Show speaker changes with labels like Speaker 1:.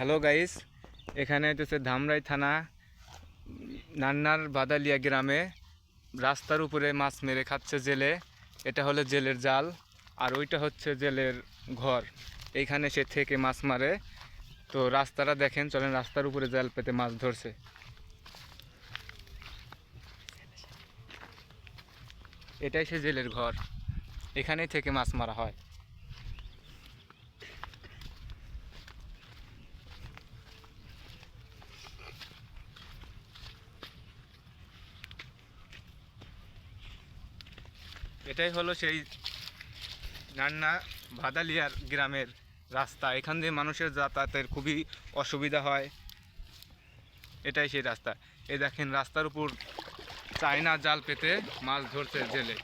Speaker 1: Hello guys এখানে হচ্ছে ধামরাই থানা, নান্নার বাদালিয়া গ্রামে। রাস্তার উপরে মাছ মেরে খাচ্ছে জেলে। এটা হলো জেলের জাল, আর ওইটা হচ্ছে জেলের ঘর। এইখানে সে থেকে মাছ মারে। তো রাস্তাটা দেখেন, চলেন রাস্তার উপরে জাল পেতে মাছ ধরছে। এটাই সে জেলের ঘর। এখানেই থেকে মাছ মারা হয়। এটাই হলো সেই নান্না ভাদালিয়ার গ্রামের রাস্তা। এখান দিয়ে মানুষের যাতায়াতের খুবই অসুবিধা হয়। এটাই সেই রাস্তা। এ দেখেন, রাস্তার উপর চায়না জাল পেতে মাছ ধরছে জেলে।